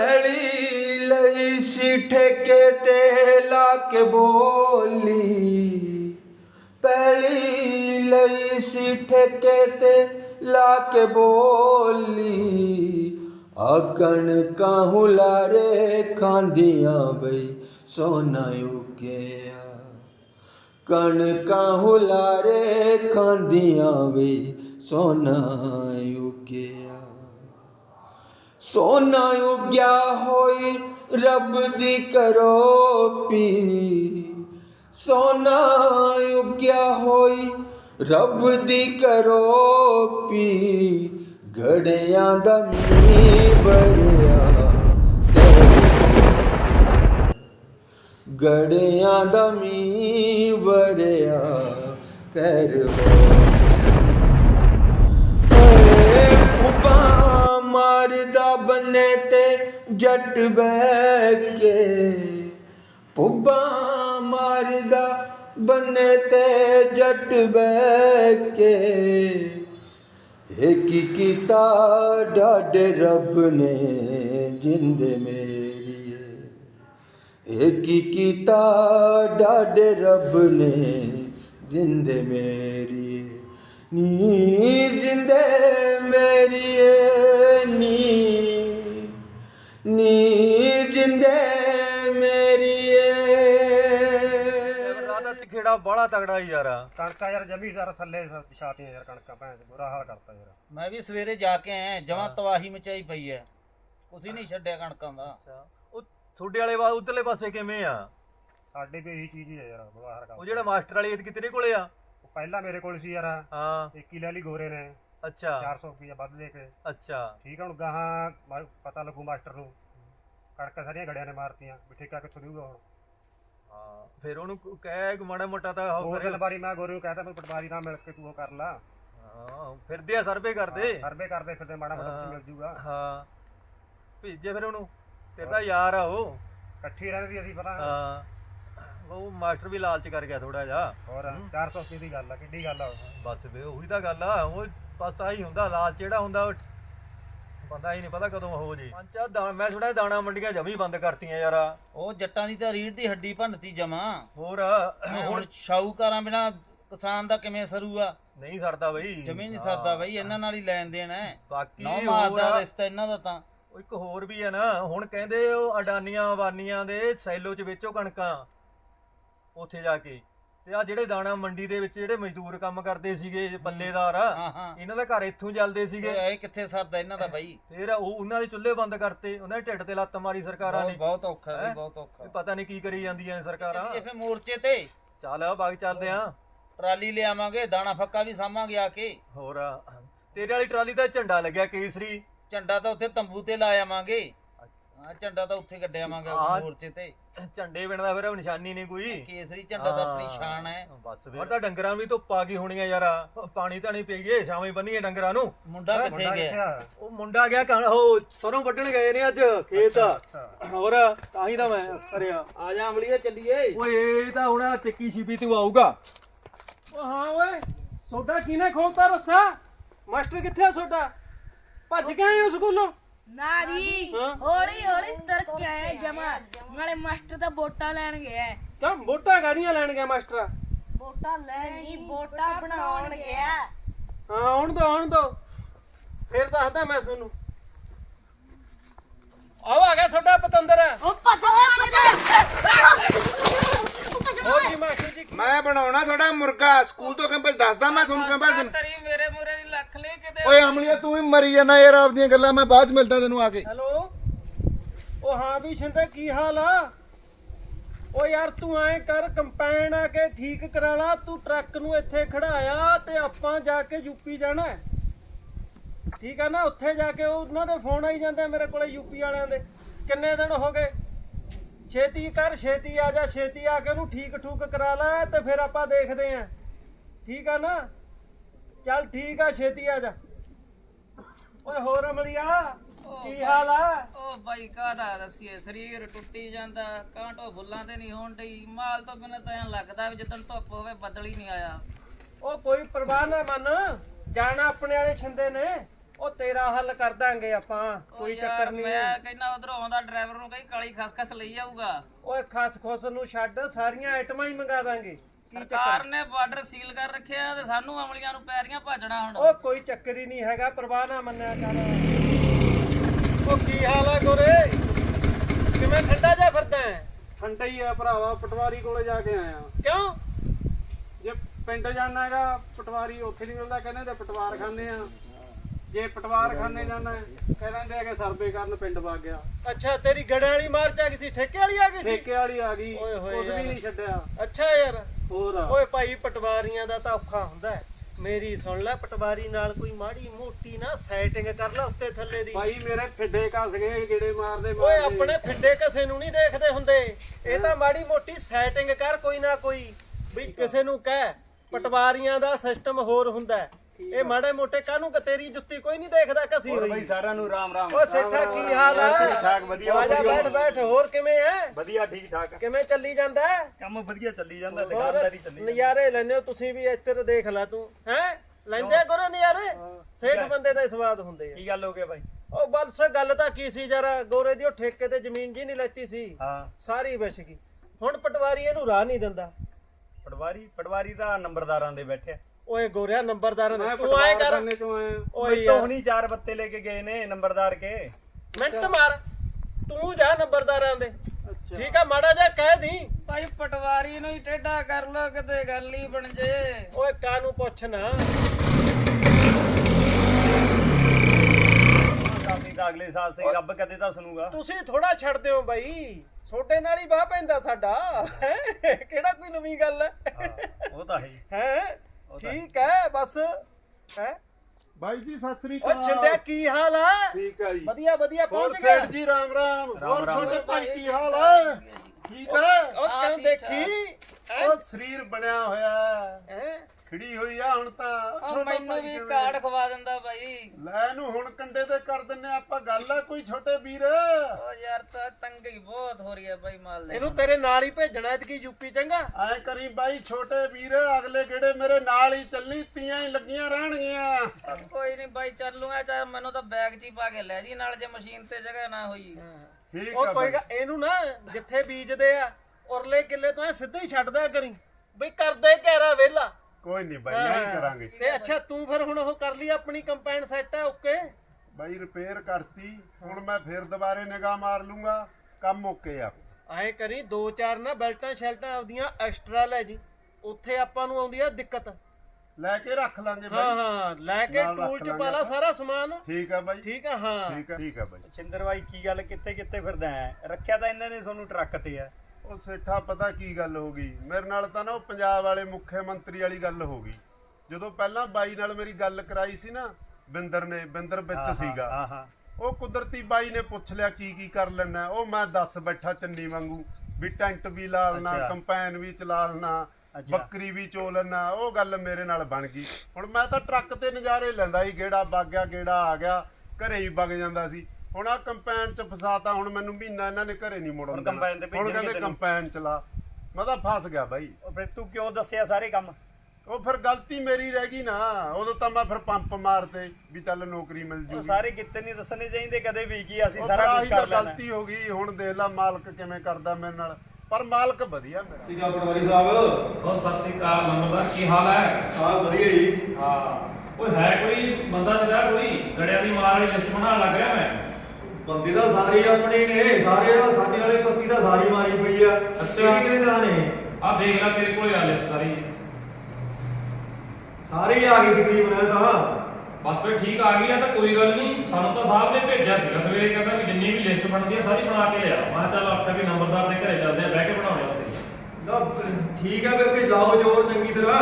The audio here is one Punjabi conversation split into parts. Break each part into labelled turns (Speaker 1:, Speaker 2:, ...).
Speaker 1: ਪਹਿਲੀ ਲਈ ਸੀ ਠੇਕੇ ਤੇ ਲਾ ਕੇ ਬੋਲੀ। ਪਹਿਲੀ ਲਈ ਸੀ ਤੇ ਲਾ ਕੇ ਬੋਲੀ। ਅਗਣ ਕਾਹੂ ਲਾਰੇ ਖਾਂਦੀਆਂ ਬਈ, ਸੋਨਾ ਉਗਿਆ। ਕਣਕਾਂ ਹੁਲਾਰੇ ਖਾਂਦੀਆਂ ਵੇ ਸੋਨਾ ਉਗਿਆ। ਸੋਨਾ ਉਗਿਆ ਹੋਈ, ਰੱਬ ਦੀ ਕਰੋ ਪੀ। ਸੋਨਾ ਉਗਿਆ ਹੋਈ, ਰੱਬ ਦੀ ਕਰੋ ਪੀ। ਗੜਿਆਂ ਦਾ ਮੀਂਹ ਬਰਿਆ ਗੜਿਆਂ ਦਾ ਮੀਂਹ ਵਰਿਆ ਕਰ ਓਏ ਪੁੱਪਾ ਮਾਰਦਾ ਬੰਨੇ ਤੇ ਜੱਟ ਬਹਿ ਕੇ। ਪੁੱਪਾ ਮਾਰਦਾ ਬੰਨੇ ਤੇ ਜੱਟ ਬਹਿ ਕੇ। ਇਹ ਕੀਤਾ ਡਾਡੇ ਰੱਬ ਨੇ ਜਿੰਦ ਮੇਰੀ ਇਹ ਕੀ ਕੀਤਾ ਡਾਡੇ ਰੱਬ ਨੇ ਜਿੰਦ ਮੇਰੀ ਨੀ ਜਿੰਦੇ ਮੇਰੀ ਨੀ ਨੀ ਜਿੰਦੇ ਮੇਰੀ
Speaker 2: ਰਾਦਾ ਚਖੇੜਾ ਬੜਾ ਤਗੜਾ ਹੀ ਯਾਰ।
Speaker 3: ਕਣਕਾਂ ਯਾਰ ਜਮੀ ਯਾਰ ਥੱਲੇ ਵਿਛਾਤੀਆਂ ਯਾਰ ਕਣਕਾਂ ਭੈਣ ਚੋ, ਬੁਰਾ ਹਾਲ ਕਰਤਾ ਯਾਰ।
Speaker 4: ਮੈਂ ਵੀ ਸਵੇਰੇ ਜਾ ਕੇ ਆਇਆ ਜਮਾਂ ਤਵਾਹੀ ਮਚਾਈ ਪਈ ਐ। ਕੁਛ ਨਹੀਂ ਛੱਡਿਆ ਕਣਕਾਂ ਦਾ।
Speaker 2: ਉਹ ਤੁਹਾਡੇ ਵਾਲੇ ਵਾ ਉਧਰਲੇ ਪਾਸੇ ਕਿਵੇਂ ਆ?
Speaker 3: ਸਾਡੇ ਵੀ ਇਹੀ ਚੀਜ਼ ਹੀ ਹੈ ਯਾਰ ਬੁਰਾ ਹਾਲ ਕਰਤਾ।
Speaker 2: ਉਹ ਜਿਹੜਾ ਮਾਸਟਰ ਵਾਲੀ ਇਤਕੀ ਤੇਰੇ ਕੋਲੇ ਆ?
Speaker 3: ਪਹਿਲਾਂ ਮੇਰੇ ਕੋਲ ਸੀ ਯਾਰ
Speaker 2: ਹਾਂ।
Speaker 3: ਇੱਕ ਹੀ ਲੈ ਲਈ ਗੋਰੇ ਨੇ।
Speaker 2: ਅੱਛਾ।
Speaker 3: 400 ਰੁਪਏ ਵੱਧ ਦੇ ਕੇ।
Speaker 2: ਅੱਛਾ।
Speaker 3: ਠੀਕ ਆ ਹੁਣ ਗਾਹਾਂ ਮਾ- ਪਤਾ ਲੱਗੂ ਮਾਸਟਰ ਨੂੰ। ਕਣਕਾਂ ਸਾਰੀਆਂ ਗੜਿਆਂ ਨੇ ਮਾਰਤੀਆਂ ਵੀ ਠੇਕਾ ਕਿੱਥੋਂ ਦੇਊਗਾ ਹੁਣ।
Speaker 2: ਹਾਂ ਫਿਰ ਉਹਨੂੰ ਕ- ਕਹਿ ਕਿ ਮਾੜਾ ਮੋਟਾ ਤਾਂ ਉਹ
Speaker 3: ਹੋਰ
Speaker 2: ਕਰੇ।
Speaker 3: ਦਿਨ ਵਾਰੀ ਮੈਂ ਗੋਰੇ ਨੂੰ ਕਹਤਾ ਮੈਂ ਪਟਵਾਰੀ ਨਾਲ ਮਿਲ ਕੇ ਤੂੰ ਉਹ ਕਰ ਲਾ।
Speaker 2: ਹਾਂ ਫਿਰਦੇ ਆ ਸਰਵੇ ਕਰਦੇ।
Speaker 3: ਸਰਵੇ ਕਰਦੇ ਫਿਰਦੇ ਮਾੜਾ ਮੋਟਾ
Speaker 2: ਹਾਂ।
Speaker 3: ਮਿਲ ਜੂਗਾ।
Speaker 2: ਹਾਂ। ਭੇਜੇ ਫਿਰ ਉਹਨੂੰ। ਤੇਰਾ ਯਾਰ ਆ ਉਹ।
Speaker 3: ਇਕੱਠੀ ਰਹਿੰਦੇ ਸੀ ਅਸੀਂ ਪਹਿਲਾਂ।
Speaker 2: ਹਾਂ। ਉਹ ਮਾਸਟਰ ਵੀ ਲਾਲਚ ਕਰ ਗਿਆ ਥੋੜਾ ਜਿਹਾ।
Speaker 3: ਹੋਰ 400 ਰੁਪਏ ਦੀ ਗੱਲ ਆ ਕਿੱਡੀ ਗੱਲ ਆ ਉਹ?
Speaker 2: ਬਸ ਵੇ ਉਹੀ ਤਾਂ ਗੱਲ ਆ ਉਹ ਬਸ ਆਹੀ ਹੁੰਦਾ ਲਾਲਚ ਜਿਹੜਾ ਹੁੰਦਾ ਉਹ ਬੰਦਾ ਹੀ ਨਹੀਂ ਪਤਾ ਕਦੋਂ ਹੋ ਜੇ। ਪੰਚਾ ਦਾ ਮੈਂ ਸੁਣਿਆ ਦਾਣਾ ਮੰਡੀਆਂ ਜਮੀ ਬੰਦ ਕਰਤੀਆਂ ਯਾਰ।
Speaker 4: ਉਹ ਜੱਟਾਂ ਦੀ ਤਾਂ ਰੀੜ ਦੀ ਹੱਡੀ ਭੰਨਤੀ ਜਮਾਂ।
Speaker 2: ਹੋਰ
Speaker 4: ਹੁਣ
Speaker 2: ਹੁਣ
Speaker 4: ਸ਼ਾਹੂਕਾਰਾਂ ਬਿਨਾ ਕਿਸਾਨ ਦਾ ਕਿਵੇਂ ਸਰੂਗਾ?
Speaker 2: ਨਹੀਂ ਸਰਦਾ ਬਈ।
Speaker 4: ਜਮੀ ਨਹੀਂ ਸਰਦਾ ਬਈ ਇਹਨਾਂ ਨਾਲ ਹੀ ਲੈਣ ਦੇਣ ਹੈ।
Speaker 2: ਬਾਕੀ
Speaker 4: ਨੌ
Speaker 2: ਹੋਰ
Speaker 4: ਮਾਸ ਦਾ
Speaker 2: ਆ,
Speaker 4: ਰਿਸ਼ਤਾ ਇਹਨਾਂ ਦਾ ਤਾਂ।
Speaker 2: ਉਹ ਇੱਕ ਹੋਰ ਵੀ ਹੈ ਨਾ ਹੁਣ ਕਹਿੰਦੇ ਉਹ ਅਡਾਨੀਆਂ ਅਬਾਨੀਆਂ ਦੇ ਸੈਲੋ ਚ ਵੇਚੋ ਕਣਕਾਂ। ਉੱਥੇ ਜਾ ਕੇ। ਤੇ ਆ ਜਿਹੜੇ ਦਾਣਾ ਮੰਡੀ ਦੇ ਵਿੱਚ ਜਿਹੜੇ ਮਜ਼ਦੂਰ ਕੰਮ ਕਰਦੇ ਸੀਗੇ ਪੱਲੇਦਾਰ
Speaker 4: ਹਾਂ। ਹਾਂ
Speaker 2: ਇਹਨਾਂ ਦਾ ਘਰ ਇੱਥੋਂ ਚੱਲਦੇ ਸੀਗੇ।
Speaker 4: ਇਹ ਕਿੱਥੇ ਸਰਦਾ ਇਹਨਾਂ ਦਾ ਬਈ?
Speaker 2: ਫਿਰ ਉਹ ਉਹਨਾਂ ਦੇ ਚੁੱਲ੍ਹੇ ਬੰਦ ਕਰਤੇ ਉਹਨਾਂ ਦੇ ਢਿੱਡ ਤੇ ਲੱਤ ਮਾਰੀ ਸਰਕਾਰਾਂ
Speaker 4: ਬਹੁਤ
Speaker 2: ਨੇ।
Speaker 4: ਬਹੁਤ ਔਖਾ ਬਈ
Speaker 2: ਹੈਂ?
Speaker 4: ਬਹੁਤ ਔਖਾ।
Speaker 2: ਇਹ ਪਤਾ ਨਹੀਂ ਕੀ ਕਰੀ ਜਾਂਦੀਆਂ ਨੇ ਸਰਕਾਰਾਂ।
Speaker 4: ਚੱਲੀਏ ਫੇ ਮੋਰਚੇ ਤੇ?
Speaker 2: ਚੱਲ ਆ ਬਾਗ ਚੱਲਦੇ ਆ।
Speaker 4: ਟਰਾਲੀ ਲਿਆਵਾਂਗੇ ਦਾਣਾ ਫੱਕਾ ਵੀ ਸਾਂਭਾਂਗੇ ਆ ਕੇ।
Speaker 2: ਹੋਰ ਤੇਰੇ ਵਾਲੀ ਟਰਾਲੀ ਦਾ ਝੰਡਾ ਲੱਗਿਆ ਕੇਸਰੀ।
Speaker 4: ਝੰਡਾ ਤਾਂ ਉੱਥੇ ਤੰਬੂ ਤੇ ਲਾ ਆਵਾਂਗੇ। ਹਾਂ ਝੰਡਾ ਤਾਂ ਉੱਥੇ ਕੱਢ ਆਵਾਂਗੇ
Speaker 2: ਆਹ।
Speaker 4: ਮੋਰਚੇ ਤੇ।
Speaker 2: ਝੰਡੇ ਬਿਨਾਂ ਦਾ ਫਿਰ ਉਹ ਨਿਸ਼ਾਨੀ ਨਹੀਂ ਕੋਈ।
Speaker 4: ਕੇਸਰੀ ਝੰਡਾ ਤਾਂ ਆਪਣੀ ਸ਼ਾਨ ਹੈ।
Speaker 2: ਬਸ ਤਾਂ ਡੰਗਰਾਂ ਵੀ ਧੁੱਪ ਆ ਗਈ ਹੋਣੀਆਂ ਯਾਰ। ਪਾਣੀ ਤਾਂ ਨਹੀਂ ਪੀਈਏ ਸ਼ਾਮੇ ਬੰਨੀਏ ਡੰਗਰਾਂ ਨੂੰ।
Speaker 4: ਮੁੰਡਾ ਕਿੱਥੇ ਗਿਆ?
Speaker 2: ਉਹ ਮੁੰਡਾ ਗਿਆ ਕਣ ਉਹ ਸਰੋਂ ਵੱਢਣ ਗਏ ਨੇ ਅੱਜ ਖੇਤ। ਹੋਰ ਤਾਂ ਹੀ ਤਾਂ ਮੈਂ ਕਰਿਆ
Speaker 4: ਆ। ਜਾ ਅਮਲੀਏ ਚੱਲੀਏ।
Speaker 2: ਓਏ ਇਹ ਤਾਂ ਹੁਣ ਟਿੱਕੀ ਛਿਪੀ ਤੂੰ ਆਊਗਾ।
Speaker 5: ਓ ਹਾਂ ਓਏ ਸੋਡਾ ਕਿਨੇ ਖੋਲਤਾ ਰੱਸਾ? ਮਾਸਟਰ ਕਿੱਥੇ ਆ ਸੋਡਾ? ਭੱਜ ਹੋ ਸਕੂਲੋਂ?
Speaker 6: ਨਾ ਜੀ
Speaker 5: ਹਾਂ?
Speaker 6: ਹੌਲੀ ਹੌਲੀ ਤੁਰ ਕੇ ਆਏ ਜਮਾ। ਨਾਲੇ ਮਾਸਟਰ ਤਾਂ ਵੋਟਾਂ ਲੈਣ ਗਿਆ ਹੈ।
Speaker 5: ਕਿਉਂ ਵੋਟਾਂ ਕਾਹਦੀਆਂ ਲੈਣ ਗਿਆ ਮਾਸਟਰ?
Speaker 6: ਵੋਟਾਂ ਲੈਣ ਨਹੀਂ ਵੋਟਾਂ ਬਣਾਉਣ ਗਿਆ।
Speaker 5: ਹਾਂ ਆਉਣ ਦੋ ਆਉਣ ਦੋ। ਫੇਰ ਦੱਸਦਾ ਮੈਂ ਤੁਹਾਨੂੰ। ਆਓ ਆ ਗਿਆ ਸੋਡਾ ਪਤੰਦਰ।
Speaker 6: ਉਹ
Speaker 5: ਜੀ
Speaker 7: ਮੈਂ ਬਣਾਉਣਾ ਤੁਹਾਡਾ ਮੁਰਗਾ ਸਕੂਲ ਤੋਂ ਕੈਂਪਸ ਦੱਸਦਾ ਮੈਂ ਤੁਹਾਨੂੰ ਕੈਂਪਸ
Speaker 4: ਤਰੀ ਮੇਰੇ ਮੂਰੇ ਦੀ ਲੱਖ ਲੈ ਕਿਤੇ
Speaker 7: ਓਏ ਅਮਲੀਆ ਤੂੰ ਵੀ ਮਰੀ ਜਾਣਾ ਯਾਰ ਆਪਦੀਆਂ ਗੱਲਾਂ ਮੈਂ ਬਾਅਦ ਚ ਮਿਲਦਾ ਤੈਨੂੰ ਆ ਕੇ।
Speaker 5: ਹੈਲੋ? ਓ ਹਾਂ ਵੀ ਸ਼ਿੰਦੇ ਕੀ ਹਾਲ ਆ? ਓ ਯਾਰ ਤੂੰ ਐਂ ਕਰ ਕੰਪੈਨ ਆ ਕੇ ਠੀਕ ਕਰਾ ਲਾ ਤੂੰ ਟਰੱਕ ਨੂੰ ਇੱਥੇ ਖੜਾਇਆ ਤੇ ਆਪਾਂ ਜਾ ਕੇ ਯੂਪੀ ਜਾਣਾ। ਠੀਕ ਆ ਨਾ ਉੱਥੇ ਜਾ ਕੇ ਉਹਨਾਂ ਦੇ ਫੋਨ ਆਈ ਜਾਂਦੇ ਮੇਰੇ ਕੋਲੇ ਯੂਪੀ ਵਾਲਿਆਂ ਦੇ। ਕਿੰਨੇ ਦਿਨ ਹੋ ਗਏ? ਛੇਤੀ ਕਰ ਛੇਤੀ ਆ ਜਾ ਛੇਤੀ ਆ ਕੇ ਉਹਨੂੰ ਠੀਕ ਠੂਕ ਕਰਾ ਲੈ ਤੇ ਫਿਰ ਆਪਾਂ ਦੇਖਦੇ ਆਂ। ਠੀਕ ਆ ਨਾ? ਚੱਲ ਠੀਕ ਆ ਛੇਤੀ ਆ ਜਾ। ਓਏ ਹੋਰ ਅਮਲੀਆ ਕੀ ਹਾਲ ਆ?
Speaker 4: ਉਹ ਬਾਈ ਕਾਹਦਾ ਦੱਸੀਏ? ਸਰੀਰ ਟੁੱਟੀ ਜਾਂਦਾ ਕਾਂਟੋ ਬੁੱਲਾਂ ਤੇ ਨਹੀਂ ਹੋਣ ਡਈ। ਮਾਲ ਤੋਂ ਬਿਨਾਂ ਤਾਂ ਐਂ ਲੱਗਦਾ ਵੀ ਜਦੋਂ ਧੁੱਪ ਹੋਵੇ ਬੱਦਲ ਹੀ ਨਹੀਂ ਆਇਆ।
Speaker 5: ਉਹ ਕੋਈ ਪਰਵਾਹ ਨਾ ਮੰਨ ਜਾਣਾ ਆਪਣੇ ਵਾਲੇ ਛਿੰਦੇ ਨੇ। ਉਹ ਤੇਰਾ ਹੱਲ ਕਰ ਦਾਂਗੇ ਆਪਾਂ ਕੋਈ ਚੱਕਰ ਨਹੀਂ
Speaker 4: ਮੈਂ ਕਹਿੰਦਾ ਉਧਰੋਂ ਆਉਂਦਾ ਡਰਾਈਵਰ ਨੂੰ ਕਹੀ ਕਾਲੀ ਖਸਖਸ ਲਈ ਜਾਊਗਾ।
Speaker 5: ਓਏ ਖਸ ਖੁਸ ਨੂੰ ਛੱਡ ਸਾਰੀਆਂ ਆਈਟਮਾਂ ਹੀ ਮੰਗਾ ਦਾਂਗੇ। ਕੀ
Speaker 4: ਸਰਕਾਰ
Speaker 5: ਚੱਕਰ
Speaker 4: ਨੇ ਬਾਰਡਰ ਸੀਲ ਕਰ ਰੱਖਿਆ ਤੇ ਸਾਨੂੰ ਅਮਲੀਆਂ ਨੂੰ ਪੈਰੀਆਂ ਭਾਜਣਾ ਹੁਣ।
Speaker 5: ਉਹ ਕੋਈ ਚੱਕਰ ਹੀ ਨਹੀਂ ਹੈਗਾ ਪਰਵਾਹ ਨਾ ਮੰਨਿਆ ਕਰ। ਉਹ ਕੀ ਹਾਲ ਆ ਗੋਰੇ? ਕਿਵੇਂ ਠੰਡਾ ਜਾ ਫਿਰਦਾ ਹੈ?
Speaker 8: ਠੰਡਾ ਹੀ ਆ ਭਰਾਵਾ ਪਟਵਾਰੀ ਕੋਲੇ ਜਾ ਕੇ ਆਇਆ।
Speaker 5: ਕਿਉਂ?
Speaker 8: ਜੇ ਪਿੰਡ ਜਾਣਾ ਹੈਗਾ ਪਟਵਾਰੀ ਉੱਥੇ ਨਹੀਂ ਮਿਲਦਾ ਕਹਿੰਦੇ ਤੇ ਪਟਵਾਰ ਖਾਨੇ ਆ। ਜੇ ਪਟਵਾਰ ਖਾਨੇ ਜਾਣਾ ਕਹਿੰਦੇ ਆ ਕਿ ਸਰਵੇ ਕਰਨ ਪਿੰਡ ਵਗ ਗਿਆ।
Speaker 5: ਅੱਛਾ ਤੇਰੀ ਗੜੇ ਵਾਲੀ ਮਾਰਚ ਆ ਗਈ ਸੀ ਠੇਕੇ ਵਾਲੀ ਆ ਗਈ ਸੀ?
Speaker 8: ਠੇਕੇ ਵਾਲੀ ਆ ਗਈ
Speaker 5: ਓਏ ਹੋਏ
Speaker 8: ਕੁਝ
Speaker 5: ਯਾਰ।
Speaker 8: ਵੀ ਨਹੀਂ ਛੱਡਿਆ।
Speaker 5: ਅੱਛਾ ਯਾਰ।
Speaker 8: ਹੋਰ
Speaker 5: ਓਏ ਭਾਈ ਪਟਵਾਰੀਆਂ ਦਾ ਤਾਂ ਔਖਾ ਹੁੰਦਾ ਹੈ। ਮੇਰੀ ਸੁਣ ਲੈ ਪਟਵਾਰੀ ਨਾਲ ਕੋਈ ਮਾੜੀ ਮੋਟੀ ਨਾ ਸੈਟਿੰਗ ਕਰ ਲੈ ਉੱਤੇ ਥੱਲੇ ਦੀ।
Speaker 8: ਭਾਈ ਮੇਰੇ ਫਿੱਡੇ ਘਸ ਗਏ ਜਿਹੜੇ ਮਾਰਦੇ
Speaker 5: ਓਏ। ਆਪਣੇ ਫਿੱਡੇ ਕਸੇ ਨੂੰ ਨਹੀਂ ਦੇਖਦੇ ਹੁੰਦੇ। ਇਹ ਤਾਂ ਮਾੜੀ ਮੋਟੀ ਸੈਟਿੰਗ ਕਰ ਕੋਈ ਨਾ ਕੋਈ। ਵੀ ਕਿਸੇ ਨੂੰ ਕਹਿ ਪਟਵਾਰੀਆਂ ਦਾ ਸਿਸਟਮ ਹੋਰ ਹੁੰਦਾ। ਇਹ ਮਾੜੇ ਮੋਟੇ ਕਾਹਨੂੰ ਕਿ ਤੇਰੀ ਜੁੱਤੀ ਕੋਈ ਨਹੀਂ ਦੇਖਦਾ ਕਸੀ ਹੋਈ?
Speaker 9: ਸਾਰਿਆਂ ਨੂੰ ਰਾਮ ਰਾਮ।
Speaker 5: ਓ ਸੇਠਾ ਕੀ ਹਾਲ ਆ?
Speaker 9: ਠੀਕ ਠਾਕ, ਵਧੀਆ,
Speaker 5: ਆ ਜਾ
Speaker 9: ਵਧੀਆ।
Speaker 5: ਬੈਠ ਬੈਠ ਹੋਰ ਕਿਵੇਂ ਐ?
Speaker 9: ਵਧੀਆ ਠੀਕ ਠਾਕ
Speaker 5: ਕਿਵੇਂ ਚੱਲੀ ਜਾਂਦਾ? ਹੈ?
Speaker 9: ਕੰਮ ਵਧੀਆ ਚੱਲੀ ਜਾਂਦਾ
Speaker 5: ਹੋਰ
Speaker 9: ਦੁਕਾਨਦਾਰੀ ਚੱਲੀ ਜਾਂਦੀ।
Speaker 5: ਨਜ਼ਾਰੇ ਲੈਨੇ ਹੋ ਤੁਸੀਂ ਵੀ ਇੱਧਰ ਦੇਖ ਲੈ ਤੂੰ। ਹੈ? ਲੈਂਦੇ ਕਰੋ ਨਜ਼ਾਰੇ। ਸੇਠ ਬੰਦੇ ਦਾ ਹੀ ਸਵਾਦ ਹੁੰਦੇ ਆ।
Speaker 9: ਕੀ ਗੱਲ ਹੋ ਗਿਆ ਭਾਈ
Speaker 5: ਉਹ ਬਸ ਗੱਲ ਤਾਂ ਕੀ ਸੀ ਜਰਾ ਗੋਰੇ ਦੀ ਉਹ ਠੇਕੇ ਤੇ ਜ਼ਮੀਨ ਜੀ ਨਹੀਂ ਲੈਤੀ ਸੀ।
Speaker 9: ਹਾਂ।
Speaker 5: ਸਾਰੀ ਵਿਛ ਗਈ। ਹੁਣ ਪਟਵਾਰੀ ਇਹਨੂੰ ਰਾਹ ਨਹੀਂ ਦਿੰਦਾ।
Speaker 9: ਪਟਵਾਰੀ ਪਟਵਾਰੀ ਦਾ ਨੰਬਰਦਾਰਾਂ ਦੇ ਬੈਠਿਆ
Speaker 5: ਓਏ ਗੋਰਿਆ ਨੰਬਰਦਾਰਾਂ ਦੇ ਤੂੰ ਆਏ ਕਰ।
Speaker 8: ਆਇਆ।
Speaker 5: ਓਏ
Speaker 9: ਤੋਂ
Speaker 5: ਯਾਰ,
Speaker 9: ਹੁਣੀ ਚਾਰ ਬੱਤੇ ਲੈ ਕੇ ਗਏ ਨੇ ਨੰਬਰਦਾਰ ਕੇ।
Speaker 5: ਮਿੰਟ ਮਾਰ। ਤੂੰ ਜਾ ਨੰਬਰਦਾਰਾਂ ਦੇ। ਠੀਕ ਆ ਮਾੜਾ ਜਿਹਾ ਕਹਿ ਦੀ।
Speaker 4: ਭਾਈ ਪਟਵਾਰੀ ਨੂੰ ਹੀ ਟੇਢਾ ਕਰ ਲੋ ਕਿਤੇ ਗੱਲ ਹੀ ਬਣ ਜੇ।
Speaker 5: ਓਏ ਕਾਨੂੰ ਪੁੱਛ ਨਾ।
Speaker 9: ਸਾਡੀ ਤਾਂ ਅਗਲੇ ਸਾਲ ਸੇ ਰੱਬ ਕਦੇ ਤਾਂ ਸੁਣੂਗਾ।
Speaker 5: ਤੁਸੀਂ ਥੋੜਾ ਛੱਡਦੇ ਹੋ ਬਾਈ। ਛੋਟੇ ਨਾਲ ਹੀ ਬਾਹ ਪੈਂਦਾ ਸਾਡਾ। ਹੈਂ? ਕਿਹੜਾ ਕੋਈ ਨਵੀਂ ਗੱਲ ਹੈ?
Speaker 9: ਹਾਂ, ਉਹ ਤਾਂ ਹੈ ਹੀ। ਤਾਂ
Speaker 5: ਠੀਕ ਹੈ ਬਸ। ਹੈ?
Speaker 10: ਬਾਈ ਜੀ ਸਤਿ ਸ੍ਰੀ
Speaker 5: ਓ
Speaker 10: ਅਕਾਲ।
Speaker 5: ਛਿੰਦਿਆ ਕੀ ਹਾਲ ਆ
Speaker 10: ਠੀਕ ਹੈ ਜੀ।
Speaker 5: ਵਧੀਆ ਵਧੀਆ
Speaker 10: ਹੋਰ
Speaker 5: ਪਹੁੰਚ ਗਿਆ।
Speaker 10: ਸੇਠ ਜੀ ਰਾਮ ਰਾਮ। ਹੋਰ। ਛੋਟੇ ਭਾਈ ਕੀ ਹਾਲ ਹੈ? ਠੀਕ ਹੈ?
Speaker 5: ਉਹ
Speaker 4: ਆ
Speaker 5: ਕਿਉਂ ਦੇਖੀ?
Speaker 10: ਉਹ ਸਰੀਰ ਬਣਿਆ ਹੋਇਆ ਹੈ।
Speaker 5: ਹੈ
Speaker 10: ਖਿੜੀ ਹੋਈ ਆ ਹੁਣ ਤਾਂ।
Speaker 4: ਉਹ
Speaker 10: ਛੋਟਾ
Speaker 4: ਮੈਨੂੰ
Speaker 10: ਭਾਈ
Speaker 4: ਵੀ
Speaker 10: ਕਿਵੇਂ?
Speaker 4: ਕਾਰਡ ਖਵਾ ਦਿੰਦਾ ਭਾਈ
Speaker 10: ਲੈ ਇਹਨੂੰ ਹੁਣ ਕੰਡੇ ਤੇ ਕਰ ਦਿੰਨੇ ਆਪਾਂ ਗੱਲ ਆ ਕੋਈ ਛੋਟੇ ਵੀਰ।
Speaker 4: ਉਹ ਯਾਰ ਤਾਂ ਤੰਗੀ ਬਹੁਤ ਹੋ ਰਹੀ ਹੈ ਭਾਈ ਮਾਲ ਦੇ।
Speaker 5: ਇਹਨੂੰ ਤੇਰੇ ਨਾਲ ਹੀ ਭੇਜਣਾ ਐਤਕੀ ਯੂਪੀ ਚੰਗਾ?
Speaker 10: ਐ ਕਰੀ ਬਾਈ ਛੋਟੇ ਵੀਰ ਅਗਲੇ ਗੇੜੇ ਮੇਰੇ ਨਾਲ ਹੀ ਚੱਲੀ ਤੀਆਂ ਹੀ ਲੱਗੀਆਂ ਰਹਿਣਗੀਆਂ।
Speaker 4: ਉਹ ਕੋਈ ਨਹੀਂ ਭਾਈ ਚੱਲੂਗਾ ਚਾਹ ਮੈਨੂੰ ਤਾਂ ਬੈਗ 'ਚ ਹੀ ਪਾ ਕੇ ਲੈ ਜੀ ਨਾਲ ਜੇ ਮਸ਼ੀਨ ਤੇ ਜਗ੍ਹਾ ਨਾ ਹੋਈ।
Speaker 10: ਠੀਕ
Speaker 5: ਉਹ
Speaker 10: ਆ
Speaker 5: ਕੋਈ
Speaker 10: ਬਾਈ।
Speaker 5: ਗੱਲ- ਇਹਨੂੰ ਨਾ ਜਿੱਥੇ ਬੀਜਦੇ ਆ ਉਰਲੇ ਕਿੱਲੇ ਤੋਂ ਐ ਸਿੱਧਾ ਹੀ ਛੱਡਦਾ ਕਰੀ। ਬਈ ਕਰਦੇ ਘੇਰਾ ਵੇਲਾ
Speaker 10: ਕੋਈ ਨਹੀਂ ਬਾਈ ਨਹੀਂ ਕਰਾਂਗੇ।
Speaker 5: ਤੇ ਅੱਛਾ ਤੂੰ ਫਿਰ ਹੁਣ ਉਹ ਕਰ ਲਈ ਆਪਣੀ ਕੰਪਾਈਨ ਸੈੱਟ ਹੈ ਓਕੇ?
Speaker 10: ਬਾਈ ਰਿਪੇਅਰ ਕਰਤੀ। ਹੁਣ ਮੈਂ ਫੇਰ ਦੁਬਾਰੇ ਨਿਗਾਹ ਮਾਰ ਲੂੰਗਾ। ਕੰਮ ਓਕੇ ਆ।
Speaker 5: ਐਂ ਕਰੀ ਦੋ ਚਾਰ ਨਾ ਬੈਲਟਾਂ ਸ਼ੈਲਟਾਂ ਆਪਦੀਆਂ ਐਕਸਟਰਾ ਲੈ ਜੀ। ਉੱਥੇ ਆਪਾਂ ਨੂੰ ਆਉਂਦੀ ਆ ਦਿੱਕਤ।
Speaker 10: ਲੈ ਕੇ ਰੱਖ ਲਾਂਗੇ
Speaker 5: ਹਾਂ
Speaker 10: ਬਾਈ।
Speaker 5: ਹਾਂ ਲੈ ਕੇ
Speaker 10: ਨਾਲ ਰੱਖ
Speaker 5: ਟੂਲ ਚ
Speaker 10: ਲਾਂਗੇ
Speaker 5: ਪਾ ਲਾ
Speaker 10: ਆਪਾਂ।
Speaker 5: ਸਾਰਾ ਸਮਾਨ।
Speaker 10: ਠੀਕ ਆ ਬਾਈ।
Speaker 5: ਠੀਕ ਆ ਹਾਂ।
Speaker 10: ਠੀਕ ਆ ਠੀਕ ਆ ਬਾਈ।
Speaker 9: ਛਿੰਦਰ ਬਾਈ ਕੀ ਗੱਲ ਕਿੱਥੇ ਕਿੱਥੇ ਫਿਰਦਾ ਹੈ? ਰੱਖਿਆ ਤਾਂ ਇਹਨਾਂ ਨੇ ਤੁਹਾਨੂੰ ਟਰੱਕ ਤੇ ਆ।
Speaker 10: ਉਹ ਸੇਠਾ ਪਤਾ ਕੀ ਗੱਲ ਹੋ ਗਈ? ਮੇਰੇ ਨਾਲ ਤਾਂ ਨਾ ਉਹ ਪੰਜਾਬ ਵਾਲੇ ਮੁੱਖ ਮੰਤਰੀ ਵਾਲੀ ਗੱਲ ਹੋ ਗਈ। ਜਦੋਂ ਪਹਿਲਾਂ ਬਾਈ ਨਾਲ ਮੇਰੀ ਗੱਲ ਕਰਾਈ ਸੀ ਨਾ ਬਿੰਦਰ ਨੇ ਬਿੰਦਰ ਵਿੱਚ ਸੀਗਾ।
Speaker 9: ਹਾਂ ਹਾਂ।
Speaker 10: ਉਹ ਕੁਦਰਤੀ ਬਾਈ ਨੇ ਪੁੱਛ ਲਿਆ ਕੀ ਕੀ ਕਰ ਲੈਣਾ? ਉਹ ਮੈਂ ਦੱਸ ਬੈਠਾ ਚੰਨੀ ਵਾਂਗੂ ਵੀ ਟੈਂਟ ਵੀ ਲਾ ਲੈਣਾ। ਕੰਪੈਨ ਵੀ ਚਲਾ ਲੈਣਾ। ਬੱਕਰੀ ਵੀ ਚੋ ਲੈਣਾ ਉਹ ਗੱਲ ਮੇਰੇ ਨਾਲ ਬਣ ਗਈ। ਹੁਣ ਮੈਂ ਤਾਂ ਟਰੱਕ ਤੇ ਨਜ਼ਾਰੇ ਲੈਂਦਾ ਸੀ ਗੇੜਾ ਵਗ ਗਿਆ ਗੇੜਾ ਆ ਗਿਆ ਘਰੇ ਹੀ ਵਗ ਜਾਂਦਾ ਸੀ। ਹੁਣ ਆ ਕੰਪੈਨ ਚ ਫਸਾਤਾ ਹੁਣ ਮੈਨੂੰ ਮਹੀਨਾ ਇਹਨਾਂ ਨੇ ਘਰੇ ਨਹੀਂ ਮੋੜਨ
Speaker 9: ਹੁਣ
Speaker 10: ਦੇਣਾ।
Speaker 9: ਕੰਪੈਨ ਤੇ
Speaker 10: ਹੁਣ
Speaker 9: ਭੇਜਣਗੇ
Speaker 10: ਕਹਿੰਦੇ
Speaker 9: ਤੈਨੂੰ।
Speaker 10: ਕੰਪੈਨ ਚਲਾ ਮੈਂ ਤਾਂ ਫਸ ਗਿਆ ਬਾਈ।
Speaker 9: ਉਹ ਫਿਰ ਤੂੰ ਕਿਉਂ ਦੱਸਿਆ ਸਾਰੇ ਕੰਮ?
Speaker 10: ਉਹ ਫਿਰ ਗਲਤੀ ਮੇਰੀ ਰਹਿ ਗਈ ਨਾ। ਉਦੋਂ ਤਾਂ ਮੈਂ ਫਿਰ ਪੰਪ ਮਾਰਤੇ ਵੀ ਚੱਲ ਨੌਕਰੀ ਮਿਲ
Speaker 9: ਉਹ
Speaker 10: ਜੂਗੀ।
Speaker 9: ਸਾਰੇ ਕਿਤੇ ਨਹੀਂ ਦੱਸਣੇ ਚਾਹੀਦੇ ਕਦੇ ਵੀ ਕੀ ਅਸੀਂ
Speaker 10: ਉਹ
Speaker 9: ਸਾਰਾ ਕੁਝ ਕਰ ਲੈਣਾ।
Speaker 10: ਗਲਤੀ ਹੋ ਗਈ। ਹੁਣ ਦੇਖ ਲਾ ਮਾਲਕ ਕਿਵੇਂ ਕਰਦਾ ਮੇਰੇ ਨਾਲ। ਪਰ ਮਾਲਕ ਵਧੀਆ ਮੇਰਾ।
Speaker 2: ਸੀਗਾ ਪਟਵਾਰੀ ਸਾਹਿਬ।
Speaker 11: ਹੋਰ ਸਤਿ ਸ੍ਰੀ ਅਕਾਲ ਨੰਬਰਦਾਰ ਕੀ ਹਾਲ ਹੈ?
Speaker 2: ਹਾਂ ਵਧੀਆ ਜੀ।
Speaker 11: ਹਾਂ। ਓਏ ਹੈ ਕੋਈ ਬੰਦਾ ਜਿਹੜਾ ਕੋਈ? ਗੜਿਆਂ ਦੀ ਮਾਰ ਵਾਲੀ ਲਿਸਟ ਬਣਾਉਣ ਲੱਗ ਰਿਹਾ ਮੈਂ।
Speaker 2: ਬੰਦੇ ਤਾਂ ਸਾਰੇ ਆਪਣੇ ਨੇ ਸਾਰੇ ਆ ਸਾਡੇ ਵਾਲੇ ਪੱਤੀ ਤਾਂ ਸਾਰੀ ਮਾਰੀ ਪਈ ਆ।
Speaker 11: ਅੱਛਾ।
Speaker 2: ਕਿਹਦੇ ਨਾਂ ਨੇ?
Speaker 11: ਆਹ ਦੇਖ ਲੈ ਤੇਰੇ ਕੋਲੇ ਆ ਲਿਸਟ ਸਾਰੀ।
Speaker 2: ਸਾਰੇ ਆ ਗਏ ਤਕਰੀਬਨ ਇਹ ਤਾਂ।
Speaker 11: ਬਸ ਫਿਰ ਠੀਕ ਆ ਗਈ ਆ ਤਾਂ ਕੋਈ ਗੱਲ ਨਹੀਂ। ਸਾਨੂੰ ਤਾਂ ਸਾਹਿਬ ਨੇ ਭੇਜਿਆ ਸੀਗਾ ਸਵੇਰੇ ਕਹਿੰਦਾ ਵੀ ਜਿੰਨੀ ਵੀ ਲਿਸਟ ਬਣਦੀ ਆ ਸਾਰੀ ਬਣਾ ਕੇ ਲਿਆ। ਮੈਂ ਚੱਲ ਆਖਿਆ ਵੀ ਨੰਬਰਦਾਰ ਦੇ ਘਰੇ ਚੱਲਦੇ ਆ ਬਹਿ ਕੇ ਬਣਾਉਣੇ ਅਸੀਂ
Speaker 2: ਨਾ ਠੀਕ ਆ ਫਿਰ ਕਿ ਲਾਓ ਜੋਰ ਚੰਗੀ ਤਰ੍ਹਾਂ।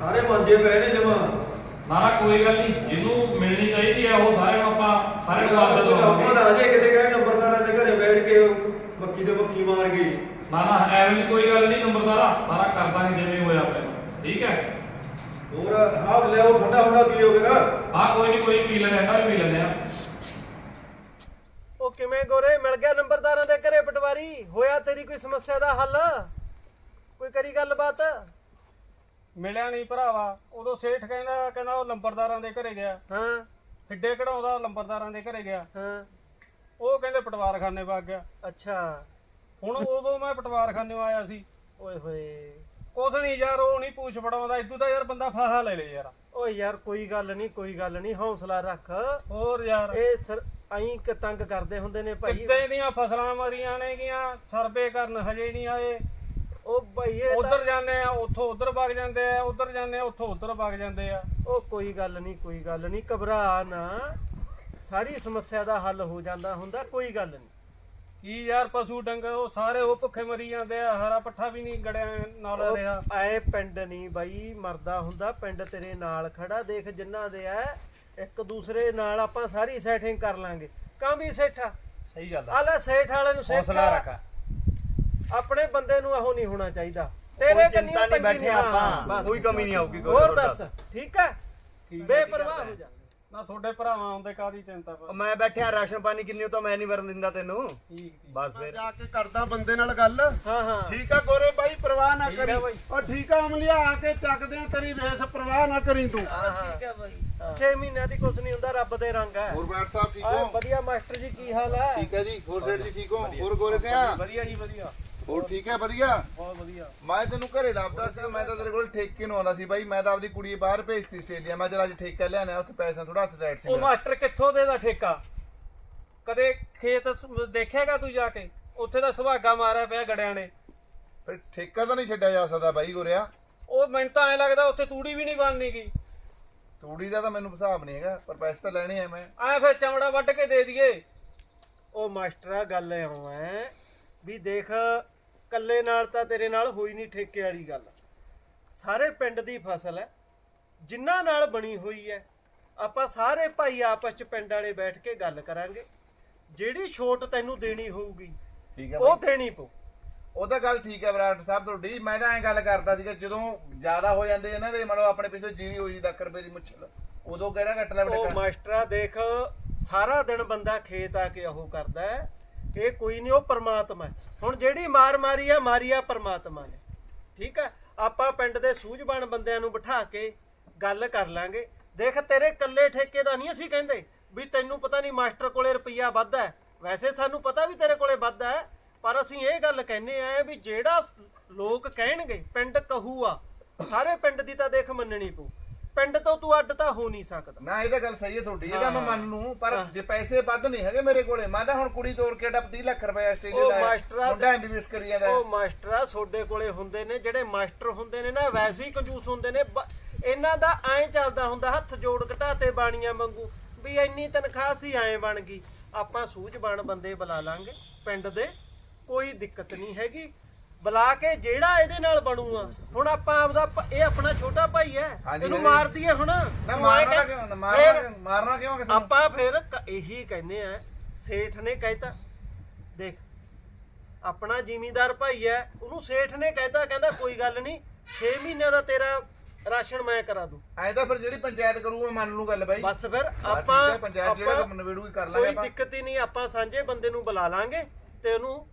Speaker 2: ਸਾਰੇ ਮੰਜੇ ਪਏ ਨੇ ਜਮਾ।
Speaker 11: ਨਾ ਨਾ ਕੋਈ ਗੱਲ ਨਹੀਂ। ਜਿਹਨੂੰ ਮਿਲਣੀ ਚਾਹੀਦੀ ਆ ਉਹ ਸਾਰਿਆਂ ਨੂੰ ਆਪਾਂ ਸਾਰੇ ਨੂੰ ਆਦਤ
Speaker 2: ਕੋਈ
Speaker 11: ਦਵਾਂਗੇ
Speaker 2: ਨਾ ਜੇ ਕਿਤੇ ਗਏ ਨੰਬਰਦਾਰਾਂ ਦੇ ਘਰੇ ਬੈਠ ਕੇ ਮੱਕੀ ਤੇ ਮੱਖੀ ਮਾਰ ਗਈ।
Speaker 11: ਨਾ ਨਾ ਐਵੇਂ ਦੀ ਕੋਈ ਗੱਲ ਨਹੀਂ ਨੰਬਰਦਾਰਾ ਸਾਰਾ ਕਰ ਦਾਂਗੇ ਜਿਵੇਂ ਹੋਇਆ ਆਪਣੇ। ਠੀਕ ਹੈ?
Speaker 2: ਹੋਰ ਆਪ ਲਿਆਓ ਠੰਡਾ ਹੁੰਦਾ ਪੀਓ ਫਿਰ।
Speaker 11: ਹਾਂ ਕੋਈ ਨਹੀਂ ਕੋਈ ਪੀ ਲੈਂਦੇ ਆ ਵੀ ਪੀ ਲੈਂਦੇ ਆ
Speaker 5: ਉਹ ਕਿਵੇਂ ਗੋਰੇ ਮਿਲ ਗਿਆ ਨੰਬਰਦਾਰਾਂ ਦੇ ਘਰੇ ਪਟਵਾਰੀ? ਹੋਇਆ ਤੇਰੀ ਕੋਈ ਸਮੱਸਿਆ ਦਾ ਹੱਲ? ਕੋਈ ਕਰੀ ਗੱਲਬਾਤ?
Speaker 8: ਮਿਲਿਆ ਨਹੀਂ ਭਰਾਵਾ ਉਦੋਂ ਸੇਠ ਕਹਿੰਦਾ ਕਹਿੰਦਾ ਉਹ ਲੰਬਰਦਾਰਾਂ ਦੇ ਘਰੇ ਗਿਆ।
Speaker 5: ਹਾਂ।
Speaker 8: ਫਿੱਡੇ ਕਢਾਉਂਦਾ ਲੰਬਰਦਾਰਾਂ ਦੇ ਘਰੇ ਗਿਆ।
Speaker 5: ਹਾਂ।
Speaker 8: ਉਹ ਕਹਿੰਦੇ ਪਟਵਾਰਖਾਨੇ ਵਗ ਗਿਆ।
Speaker 5: ਅੱਛਾ।
Speaker 8: ਹੁਣ ਉਦੋਂ ਮੈਂ ਪਟਵਾਰਖਾਨੇ ਆਇਆ ਸੀ।
Speaker 5: ਓਏ ਹੋਏ।
Speaker 8: ਕੁਛ ਨਹੀਂ ਯਾਰ ਉਹ ਨਹੀਂ ਪੂਛ ਫੜਾਉਂਦਾ। ਇਦੋਂ ਤਾਂ ਯਾਰ ਬੰਦਾ ਫਾਹਾ ਲੈ ਲੇ ਯਾਰ।
Speaker 5: ਓਏ ਯਾਰ ਕੋਈ ਗੱਲ ਨਹੀਂ ਕੋਈ ਗੱਲ ਨਹੀਂ। ਹੌਸਲਾ ਰੱਖ।
Speaker 8: ਹੋਰ ਯਾਰ।
Speaker 5: ਇਹ ਸਰ ਐਂ ਕਿ ਤੰਗ ਕਰਦੇ ਹੁੰਦੇ ਨੇ ਭਾਈ।
Speaker 8: ਕਿੱਤੇ ਦੀਆਂ ਫਸਲਾਂ ਮਰੀਆਂ ਨੇਗੀਆਂ? ਸਰਵੇ ਕਰਨ ਹਜੇ ਨਹੀਂ ਆਏ।
Speaker 5: ਉਹ ਭਾਈ ਇਹ
Speaker 8: ਉਧਰ ਜਾਂਦੇ ਆ ਉੱਥੋਂ ਉਧਰ ਵਗ ਜਾਂਦੇ ਆ ਉਧਰ ਜਾਂਦੇ ਆ ਉੱਥੋਂ ਉਧਰ ਵਗ ਜਾਂਦੇ ਆ।
Speaker 5: ਉਹ ਕੋਈ ਗੱਲ ਨਹੀਂ ਕੋਈ ਗੱਲ ਨਹੀਂ। ਘਬਰਾ ਨਾ। ਸਾਰੀ ਸਮੱਸਿਆ ਦਾ ਹੱਲ ਹੋ ਜਾਂਦਾ ਹੁੰਦਾ ਕੋਈ ਗੱਲ ਨਹੀਂ।
Speaker 8: ਕੀ ਯਾਰ ਪਸ਼ੂ ਡੰਗਰ ਉਹ ਸਾਰੇ ਉਹ ਭੁੱਖੇ ਮਰੀ ਜਾਂਦੇ ਆ ਹਰਾ ਪੱਠਾ ਵੀ ਨਹੀਂ ਗੜਿਆ ਨਾਲ ਰਿਹਾ।
Speaker 5: ਐ ਪਿੰਡ ਨਹੀਂ ਬਾਈ ਮਰਦਾ ਹੁੰਦਾ ਪਿੰਡ ਤੇਰੇ ਨਾਲ ਖੜਾ ਦੇਖ ਜਿੰਨਾ ਦੇ ਐ ਇੱਕ ਦੂਸਰੇ ਨਾਲ ਆਪਾਂ ਸਾਰੀ ਸੈਟਿੰਗ ਕਰ ਲਾਂਗੇ। ਕਾਂ ਵੀ ਸੇਠਾ?
Speaker 9: ਸਹੀ ਗੱਲ
Speaker 5: ਆ। ਲੈ ਸੇਠ ਵਾਲੇ ਨੂੰ ਸੇਠ।
Speaker 9: ਹੌਸਲਾ ਰੱਖ।
Speaker 5: ਆਪਣੇ ਬੰਦੇ ਨੂੰ ਇਹੋ ਨਹੀਂ ਹੋਣਾ ਚਾਹੀਦਾ। ਤੇਰੇ ਕੰਨੀਓ ਤੰਗੀ
Speaker 9: ਬੈਠੇ ਆਪਾਂ। ਕੋਈ ਕਮੀ ਨਹੀਂ ਆਊਗੀ
Speaker 5: ਹੋਰ ਦੱਸ ਠੀਕ ਹੈ ਬੇਪਰਵਾਹ ਹੋ ਜਾ।
Speaker 8: ਨਾ ਤੁਹਾਡੇ ਭਰਾਵਾਂ ਆਉਂਦੇ ਕਾਦੀ ਚਿੰਤਾ ਪਰ
Speaker 9: ਮੈਂ ਬੈਠਿਆ ਰਾਸ਼ਨ ਪਾਣੀ ਕਿੰਨੀ ਤਾਂ ਮੈਂ ਨਹੀਂ ਵਰਨ ਦਿੰਦਾ ਤੈਨੂੰ।
Speaker 8: ਠੀਕ
Speaker 9: ਬਸ ਫਿਰ।
Speaker 10: ਜਾ ਕੇ ਕਰਦਾ ਬੰਦੇ ਨਾਲ ਗੱਲ।
Speaker 5: ਹਾਂ ਹਾਂ।
Speaker 10: ਠੀਕ ਆ ਗੋਰੇ ਬਾਈ ਪਰਵਾਹ ਨਾ ਕਰੀ।
Speaker 5: ਬਾਈ।
Speaker 10: ਉਹ ਠੀਕ ਆ ਅਮਲੀਆ ਆ ਕੇ ਚੱਕਦੇ ਆ ਤੇਰੀ ਰੇਸ ਪਰਵਾਹ ਨਾ ਕਰੀ ਤੂੰ।
Speaker 4: ਠੀਕ ਹੈ ਬਾਈ।
Speaker 5: 6 ਮਹੀਨਿਆਂ ਦੀ ਕੁਛ ਨਹੀਂ ਹੁੰਦਾ ਰੱਬ ਦੇ ਰੰਗ ਹੈ
Speaker 7: ਹੋਰ ਬੈਠ ਸਾਹਿਬ ਠੀਕ ਹੋ?
Speaker 5: ਵਧੀਆ ਮਾਸਟਰ ਜੀ ਕੀ ਹਾਲ ਹੈ
Speaker 7: ਠੀਕ ਹੈ ਜੀ। ਹੋਰ ਸੇਠ ਜੀ ਠੀਕ ਹੋ? ਹੋਰ ਗੋਰੇ ਸਿਆ?
Speaker 8: ਵਧੀਆ ਜੀ ਵਧੀਆ।
Speaker 7: ਹੋਰ ਠੀਕ ਹੈ ਵਧੀਆ?
Speaker 8: ਬਹੁਤ ਵਧੀਆ।
Speaker 7: ਮੈਂ ਤੈਨੂੰ ਘਰੇ ਲੱਭਦਾ ਸੀ ਮੈਂ ਤਾਂ ਤੇਰੇ ਕੋਲ ਠੇਕੇ ਨੂੰ ਆਉਂਦਾ ਸੀ ਬਾਈ ਮੈਂ ਤਾਂ ਆਪਦੀ ਕੁੜੀ ਬਾਹਰ ਭੇਜਤੀ ਆਸਟ੍ਰੇਲੀਆ ਮੈਂ ਚਲ ਅੱਜ ਠੇਕਾ ਲਿਆਣਾ ਉੱਥੇ ਪੈਸਾ ਥੋੜਾ ਹੱਥ ਡੈਟ ਸੀ
Speaker 8: ਉਹ
Speaker 7: ਮੇਰਾ।
Speaker 8: ਮਾਸਟਰ ਕਿੱਥੋਂ ਦੇ ਦਾ ਠੇਕਾ? ਕਦੇ ਖੇਤ ਸ- ਦੇਖੇਗਾ ਤੂੰ ਜਾ ਕੇ? ਉੱਥੇ ਦਾ ਸੁਭਾਗਾ ਮਾਰਿਆ ਪਿਆ ਗੜਿਆਂ ਨੇ।
Speaker 7: ਫਿਰ ਠੇਕਾ ਤਾਂ ਨਹੀਂ ਛੱਡਿਆ ਜਾ ਸਕਦਾ ਬਾਈ ਗੋਰਿਆ
Speaker 8: ਉਹ ਮੈਨੂੰ ਤਾਂ ਐ ਲੱਗਦਾ ਉੱਥੇ ਤੂੜੀ ਵੀ ਨਹੀਂ ਬਣਨੀ ਗੀ
Speaker 7: ਤੂੜੀ ਦਾ ਤਾਂ ਮੈਨੂੰ ਹਿਸਾਬ ਨਹੀਂ ਹੈਗਾ ਪਰ ਪੈਸੇ ਤਾਂ ਲੈਣੇ ਆ ਮੈਂ।
Speaker 8: ਐ ਫਿਰ ਚਮੜਾ ਵੱਢ ਕੇ ਦੇ ਦਈਏ।
Speaker 5: ਉਹ ਮਾਸਟਰਾ ਗੱਲ ਐਉਂ ਐ ਵੀ ਦੇਖ ਕੱਲੇ ਨਾਲ ਤਾਂ ਤੇਰੇ ਨਾਲ ਹੋਈ ਨਹੀਂ ਠੇਕੇ ਵਾਲੀ ਗੱਲ। ਸਾਰੇ ਪਿੰਡ ਦੀ ਫਸਲ ਹੈ ਜਿਨ੍ਹਾਂ ਨਾਲ ਬਣੀ ਹੋਈ ਹੈ ਆਪਾਂ ਸਾਰੇ ਭਾਈ ਆਪਸ ਚ ਪਿੰਡ ਵਾਲੇ ਬੈਠ ਕੇ ਗੱਲ ਕਰਾਂਗੇ। ਜਿਹੜੀ ਛੋਟ ਤੈਨੂੰ ਦੇਣੀ ਹੋਊਗੀ
Speaker 7: ਠੀਕ ਹੈ
Speaker 5: ਉਹ
Speaker 7: ਬਾਈ।
Speaker 5: ਦੇਣੀ ਪਊ।
Speaker 7: ਉਹ ਤਾਂ ਗੱਲ ਠੀਕ ਹੈ ਵਿਰਾਟ ਸਾਹਿਬ ਤੁਹਾਡੀ ਮੈਂ ਤਾਂ ਐਂ ਗੱਲ ਕਰਦਾ ਸੀਗਾ ਜਦੋਂ ਜ਼ਿਆਦਾ ਹੋ ਜਾਂਦੇ ਇਹਨਾਂ ਦੇ ਮਤਲਬ ਆਪਣੇ ਪਿੱਛੇ ਜੀਰੀ ਹੋਈ ਲੱਖ ਰੁਪਏ ਦੀ ਮੁੱਛਲ ਉਦੋਂ ਕਿਹੜਾ ਕੱਟ ਲੈ
Speaker 5: ਉਹ
Speaker 7: ਬਟੇਕਾ
Speaker 5: ਮਾਸਟਰਾ ਦੇਖ ਸਾਰਾ ਦਿਨ ਬੰਦਾ ਖੇਤ ਆ ਕੇ ਉਹ ਕਰਦਾ ਹੈ ਇਹ ਕੋਈ ਨਹੀਂ, ਉਹ ਪਰਮਾਤਮਾ ਹੈ। ਹੁਣ ਜਿਹੜੀ ਮਾਰ ਮਾਰੀ ਆ ਮਾਰੀ ਆ ਪਰਮਾਤਮਾ ਨੇ। ਠੀਕ ਹੈ ਆਪਾਂ ਪਿੰਡ ਦੇ ਸੂਝਵਾਨ ਬੰਦਿਆਂ ਨੂੰ ਬਿਠਾ ਕੇ ਗੱਲ ਕਰ ਲਾਂਗੇ। ਦੇਖ, ਤੇਰੇ ਕੱਲੇ ਠੇਕੇ ਦਾ ਨਹੀਂ ਅਸੀਂ ਕਹਿੰਦੇ ਵੀ ਤੈਨੂੰ ਪਤਾ ਨਹੀਂ ਮਾਸਟਰ ਕੋਲੇ ਰੁਪਈਆ ਵੱਧ ਹੈ। ਵੈਸੇ ਸਾਨੂੰ ਪਤਾ ਵੀ ਤੇਰੇ ਕੋਲੇ ਵੱਧ ਹੈ, ਪਰ ਅਸੀਂ ਇਹ ਗੱਲ ਕਹਿੰਨੇ ਆ ਵੀ ਜਿਹੜਾ ਲੋਕ ਕਹਿਣਗੇ, ਪਿੰਡ ਕਹੂਆ ਸਾਰੇ ਪਿੰਡ ਦੀ ਤਾਂ ਦੇਖ ਮੰਨਣੀ ਪਊ। ਪਿੰਡ ਤੋਂ ਤੂੰ ਅੱਡ ਤਾਂ ਹੋ ਨਹੀਂ ਸਕਦਾ
Speaker 7: ਨਾ ਇਹ ਤਾਂ ਗੱਲ ਸਹੀ ਹੈ ਤੁਹਾਡੀ ਇਹਦਾ ਮੈਂ। ਮੰਨ ਲੂੰ ਪਰ। ਜੇ ਪੈਸੇ ਵੱਧ ਨਹੀਂ ਹੈਗੇ ਮੇਰੇ ਕੋਲੇ ਮੈਂ ਤਾਂ ਹੁਣ ਕੁੜੀ ਤੋਰ ਕੇ ਡੱਬ 30 ਲੱਖ ਰੁਪਏ ਆਸਟ੍ਰੇਲੀਆ
Speaker 5: ਉਹ
Speaker 7: ਲਾਇਆ
Speaker 5: ਮਾਸਟਰਾਂ
Speaker 7: ਮੁੰਡਾ ਐਮਬੀਬੀਐਸ ਕਰੀ ਜਾਂਦਾ
Speaker 5: ਉਹ ਮਾਸਟਰਾ ਤੁਹਾਡੇ ਕੋਲੇ ਹੁੰਦੇ ਨੇ ਜਿਹੜੇ ਮਾਸਟਰ ਹੁੰਦੇ ਨੇ ਨਾ ਵੈਸੇ ਹੀ ਕੰਜੂਸ ਹੁੰਦੇ ਨੇ ਬ- ਇਹਨਾਂ ਦਾ ਐਂ ਚੱਲਦਾ ਹੁੰਦਾ ਹੱਥ ਜੋੜ ਘਟਾਤੇ ਬਾਣੀਆਂ ਵਾਂਗੂ ਵੀ ਇੰਨੀ ਤਨਖਾਹ ਸੀ ਐਂ ਬਣ ਗਈ ਆਪਾਂ ਸੂਝਵਾਨ ਬੰਦੇ ਬੁਲਾ ਲਾਂਗੇ ਪਿੰਡ ਦੇ ਕੋਈ ਦਿੱਕਤ ਨਹੀਂ ਹੈਗੀ ਬੁਲਾ ਕੇ ਜਿਹੜਾ ਇਹਦੇ ਨਾਲ ਬਣੂਆ ਹੁਣ ਆਪਾਂ ਆਪਦਾ ਇਹ ਆਪਣਾ ਛੋਟਾ ਭਾਈ ਹੈ
Speaker 7: ਹਾਂਜੀ,
Speaker 5: ਇਹਨੂੰ
Speaker 7: ਹਾਂਜੀ।
Speaker 5: ਮਾਰ ਦਈਏ ਹੁਣ।
Speaker 7: ਨਾ
Speaker 5: ਤੂੰ ਐਂ
Speaker 7: ਮਾਰਨਾ
Speaker 5: ਕਹਿ-
Speaker 7: ਕਿਉਂ ਮਾਰਨਾ
Speaker 5: ਫਿਰ-
Speaker 7: ਕਿਉਂ- ਮਾਰਨਾ ਕਿਉਂ ਕਿਸੇ ਨੂੰ?
Speaker 5: ਆਪਾਂ ਫਿਰ ਕ- ਇਹੀ ਕਹਿੰਦੇ ਆ ਸੇਠ ਨੇ ਕਹਿਤਾ। ਦੇਖ ਆਪਣਾ ਜ਼ਿਮੀਂਦਾਰ ਭਾਈ ਹੈ ਉਹਨੂੰ ਸੇਠ ਨੇ ਕਹਿਤਾ ਕਹਿੰਦਾ ਕੋਈ ਗੱਲ ਨਹੀਂ 6 ਮਹੀਨਿਆਂ ਦਾ ਤੇਰਾ ਰਾਸ਼ਨ ਮੈਂ ਕਰਾ ਦੂੰ।
Speaker 7: ਐਂ ਤਾਂ ਫਿਰ ਜਿਹੜੀ ਪੰਚਾਇਤ ਕਰੂ ਮੈਂ ਮੰਨ ਲੂ ਗੱਲ ਬਾਈ।
Speaker 5: ਬਸ ਫਿਰ ਆਪਾਂ
Speaker 7: ਪੰਚਾਇਤ ਜਿਹੜਾ
Speaker 5: ਆਪਾਂ-
Speaker 7: ਨਵੇੜੂਗੀ ਕਰ ਲਾਂਗੇ
Speaker 5: ਕੋਈ
Speaker 7: ਆਪਾਂ।
Speaker 5: ਦਿੱਕਤ ਹੀ ਨਹੀਂ ਆਪਾਂ ਸਾਂਝੇ ਬੰਦੇ ਨੂੰ ਬੁਲਾ ਲਾਂਗੇ ਤੇ ਉਹਨੂੰ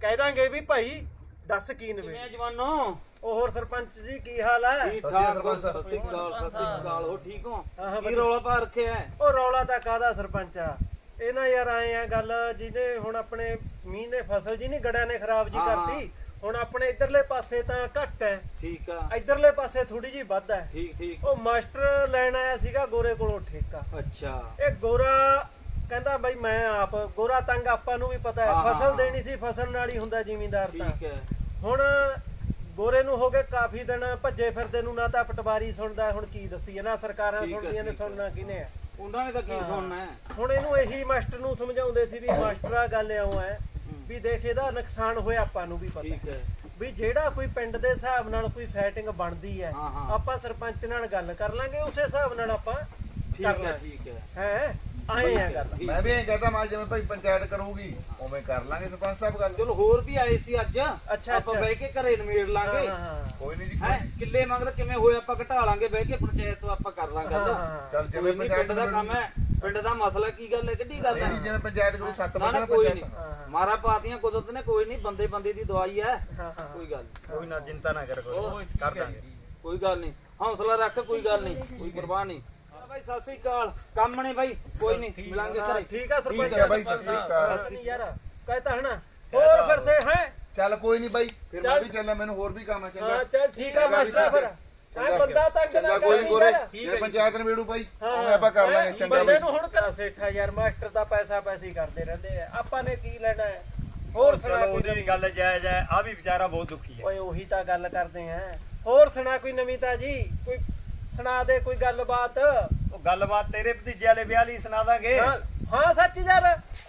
Speaker 5: ਕਹਿ ਦਾਂਗੇ ਵੀ ਭਾਈ ਦੱਸ ਕੀ ਨਵੇਂ?
Speaker 4: ਕਿਵੇਂ ਜਵਾਨੋ?
Speaker 5: ਉਹ ਹੋਰ ਸਰਪੰਚ ਜੀ ਕੀ ਹਾਲ ਹੈ
Speaker 4: ਠੀਕ
Speaker 7: ਸਤਿ ਸ਼੍ਰੀ
Speaker 4: ਠਾਕ
Speaker 7: ਸਰਪੰਚ
Speaker 4: ਸਤਿ ਸ੍ਰੀ ਅਕਾਲ ਸਤਿ ਸ੍ਰੀ ਅਕਾਲ ਹੋ ਠੀਕ ਹੋ?
Speaker 5: ਹਾਂ, ਹਾਂ,
Speaker 4: ਕੀ
Speaker 5: ਵਧੀਆ।
Speaker 4: ਰੌਲਾ ਪਾ ਰੱਖਿਆ ਹੈ?
Speaker 5: ਉਹ ਰੌਲਾ ਤਾਂ ਕਾਦਾ ਸਰਪੰਚ ਆ? ਇਹ ਨਾ ਯਾਰ ਆਏ ਆ ਗੱਲ ਜਿਹਨੇ ਹੁਣ ਆਪਣੇ ਮੀਂਹ ਨੇ ਫਸਲ ਜੀ ਨਹੀਂ ਗੜਿਆਂ ਨੇ ਖਰਾਬ ਜੀ
Speaker 4: ਹਾਂ।
Speaker 5: ਕਰਤੀ ਹੁਣ ਆਪਣੇ ਇਧਰਲੇ ਪਾਸੇ ਤਾਂ ਘੱਟ ਹੈ।
Speaker 4: ਠੀਕ ਆ।
Speaker 5: ਇਧਰਲੇ ਪਾਸੇ ਥੋੜੀ ਜੀ ਵੱਧ ਹੈ।
Speaker 4: ਠੀਕ ਠੀਕ।
Speaker 5: ਉਹ ਮਾਸਟਰ ਲੈਣ ਆਇਆ ਸੀਗਾ ਗੋਰੇ ਕੋਲੋਂ ਠੇਕਾ।
Speaker 4: ਅੱਛਾ।
Speaker 5: ਇਹ ਗੋਰਾ ਕਹਿੰਦਾ ਬਈ ਮੈਂ ਆਪ ਗੋਰਾ ਤੰਗ ਆਪਾਂ ਨੂੰ ਵੀ ਪਤਾ ਹੈ।
Speaker 4: ਹਾਂ, ਹਾਂ,
Speaker 5: ਫਸਲ
Speaker 4: ਹਾਂ।
Speaker 5: ਦੇਣੀ ਸੀ ਫਸਲ ਨਾਲ ਹੀ ਹੁੰਦਾ ਜ਼ਿਮੀਂਦਾਰ ਤਾਂ।
Speaker 4: ਠੀਕ ਹੈ।
Speaker 5: ਹੁਣ ਗੋਰੇ ਨੂੰ ਹੋ ਗਏ ਕਾਫੀ ਦਿਨ ਭੱਜੇ ਫਿਰਦੇ ਨੂੰ ਨਾ ਤਾਂ ਪਟਵਾਰੀ ਸੁਣਦਾ ਹੁਣ ਕੀ ਦੱਸੀਏ? ਨਾ ਸਰਕਾਰਾਂ ਸੁਣਦੀਆਂ ਨੇ। ਸੁਣਨਾ ਕਿਨੇ ਹੈ
Speaker 4: ਉਹਨਾਂ ਨੇ ਤਾਂ ਕੀ। ਸੁਣਨਾ
Speaker 5: ਹੁਣ ਇਹਨੂੰ ਇਹੀ ਮਾਸਟਰ ਨੂੰ ਸਮਝਾਉਂਦੇ ਸੀ ਵੀ ਮਾਸਟਰਾ ਗੱਲ ਇਉਂ ਹੈ ਵੀ ਦੇਖ ਇਹਦਾ ਨੁਕਸਾਨ ਹੋਇਆ ਆਪਾਂ ਨੂੰ ਵੀ ਪਤਾ। ਵੀ ਜਿਹੜਾ ਕੋਈ ਪਿੰਡ ਦੇ ਹਿਸਾਬ ਨਾਲ ਕੋਈ ਸੈਟਿੰਗ ਬਣਦੀ ਹੈ। ਆਪਾਂ ਸਰਪੰਚ ਨਾਲ ਗੱਲ ਕਰ ਲਾਂਗੇ ਉਸੇ ਹਿਸਾਬ ਨਾਲ ਆਪਾਂ
Speaker 4: ਠੀਕ ਹੈ ਠੀਕ ਹੈ।
Speaker 5: ਹੈ? ਆਏ ਆ। ਗੱਲ।
Speaker 7: ਮੈਂ ਵੀ ਐਂ ਕਹਤਾ ਮੈਂ ਜਿਵੇਂ ਭਾਈ ਪੰਚਾਇਤ ਕਰੂਗੀ ਉਵੇਂ ਕਰ ਲਾਂਗੇ ਸਰਪੰਚ ਸਾਹਿਬ ਗੱਲ।
Speaker 4: ਚਲੋ ਹੋਰ ਵੀ ਆਏ ਸੀ ਅੱਜ। ਆਪਾਂ। ਬਹਿ ਕੇ ਘਰੇ ਨਿਮੇੜ ਲਾਂਗੇ।
Speaker 5: ਹਾਂ, ਹਾਂ,
Speaker 7: ਕੋਈ ਨਹੀਂ ਜੀ
Speaker 4: ਹੈ ਕਿੱਲੇ ਮਗਰ ਕਿਵੇਂ ਹੋਏ ਆਪਾਂ ਘਟਾ ਲਾਂਗੇ ਬਹਿ ਕੇ ਪੰਚਾਇਤ ਤੋਂ ਆਪਾਂ ਕਰ ਲਾਂਗੇ
Speaker 5: ਹਾਂ,
Speaker 4: ਗੱਲ
Speaker 5: ਹਾਂ।
Speaker 7: ਚੱਲ
Speaker 4: ਕੋਈ
Speaker 7: ਜਿਵੇਂ
Speaker 4: ਨਹੀਂ
Speaker 7: ਪੰਚਾਇਤ
Speaker 4: ਪਿੰਡ ਦਾ ਕੰਮ ਹੈ ਪਿੰਡ ਦਾ ਮਸਲਾ ਕੀ ਗੱਲ ਹੈ ਕਿੱਡੀ ਗੱਲ
Speaker 7: ਨਹੀਂ
Speaker 4: ਹੈ
Speaker 7: ਜਿਵੇਂ ਪੰਚਾਇਤ ਕਰੂ ਸੱਤ ਬੰਦੇ
Speaker 4: ਨਾ
Speaker 7: ਨਾ
Speaker 4: ਕੋਈ
Speaker 7: ਪੰਚਾਇਤ
Speaker 4: ਨਹੀਂ
Speaker 5: ਹਾਂ।
Speaker 4: ਮਾਰਾ ਪਾਤੀਆਂ ਕੁਦਰਤ ਨੇ ਕੋਈ ਨਹੀਂ ਬੰਦੇ ਬੰਦੇ ਦੀ ਦਵਾਈ ਹੈ। ਕੋਈ ਗੱਲ ਨੀ।
Speaker 9: ਕੋਈ ਨਾ ਚਿੰਤਾ ਨਾ ਕਰ ਕੋਈ ਕਰ ਦਾਂਗੇ।
Speaker 4: ਕੋਈ ਗੱਲ ਨਹੀਂ ਹੌਸਲਾ ਰੱਖ ਕੋਈ ਗੱਲ ਨਹੀਂ ਕੋਈ ਪਰਵਾਹ ਨਹੀਂ
Speaker 8: ਬਾਈ ਸਤਿ ਸ੍ਰੀ ਅਕਾਲ। ਕੰਮ ਨੇ ਬਾਈ ਕੋਈ ਨਹੀਂ ਮਿਲਾਂਗੇ ਘਰੇ।
Speaker 5: ਠੀਕ ਆ ਸਰਪੰਚ?
Speaker 7: ਠੀਕ ਹੈ ਬਾਈ, ਸਤਿ ਸ੍ਰੀ ਅਕਾਲ।
Speaker 5: ਪਤਾ ਨਹੀਂ ਯਾਰ ਕਹਤਾ ਹੈ ਨਾ। ਹੋਰ ਫਿਰ ਸੇ ਹੈ?
Speaker 7: ਚੱਲ ਕੋਈ ਨਹੀਂ ਬਾਈ ਫਿਰ ਮੈਂ। ਵੀ ਚੱਲਾਂ ਮੈਨੂੰ ਹੋਰ ਵੀ ਕੰਮ ਹੈ ਚੰਗਾ।
Speaker 5: ਹਾਂ ਚੱਲ ਠੀਕ ਆ ਮਾਸਟਰ ਫਿਰ। ਐ ਬੰਦਾ ਤੰਗ ਨਾ
Speaker 7: ਚੰਗਾ ਕੋਈ ਗੋਰੇ। ਜੇ। ਪੰਚਾਇਤ ਨਵੇੜੂ ਬਾਈ।
Speaker 5: ਹਾਂ,
Speaker 7: ਉਹ ਆਪਾਂ ਕਰ ਲਾਂਗੇ ਚੰਗਾ
Speaker 5: ਬੰਦੇ
Speaker 7: ਬਾਈ।
Speaker 5: ਨੂੰ ਹੁਣ ਕਰ ਸੇਠਾ ਯਾਰ ਮਾਸਟਰ ਦਾ ਪੈਸਾ ਪੈਸੀ ਕਰਦੇ ਰਹਿੰਦੇ ਆ। ਆਪਾਂ ਨੇ ਕੀ ਲੈਣਾ ਹੈ? ਹੋਰ ਸੁਣਾ ਕੋਈ
Speaker 9: ਵੀ
Speaker 5: ਨਵੀਂ-
Speaker 9: ਗੱਲ ਜਾਇਜ਼ ਹੈ ਆ ਵੀ ਵਿਚਾਰਾ ਬਹੁਤ ਦੁਖੀ ਹੈ।
Speaker 5: ਓਏ ਉਹੀ ਤਾਂ ਗੱਲ ਕਰਦੇ ਆ। ਹੋਰ ਸੁਣਾ ਕੋਈ ਨਵੀਂ ਤਾਜੀ? ਕੋਈ ਸੁਣਾ ਦੇ ਕੋਈ ਗੱਲਬਾਤ?
Speaker 9: ਗੱਲਬਾਤ ਤੇਰੇ ਭਤੀਜੇ ਵਾਲੇ ਵਿਆਹ ਲਈ ਸੁਣਾ ਦਾਂਗੇ।
Speaker 5: ਹਾਂ ਸੱਚ ਯਾਰ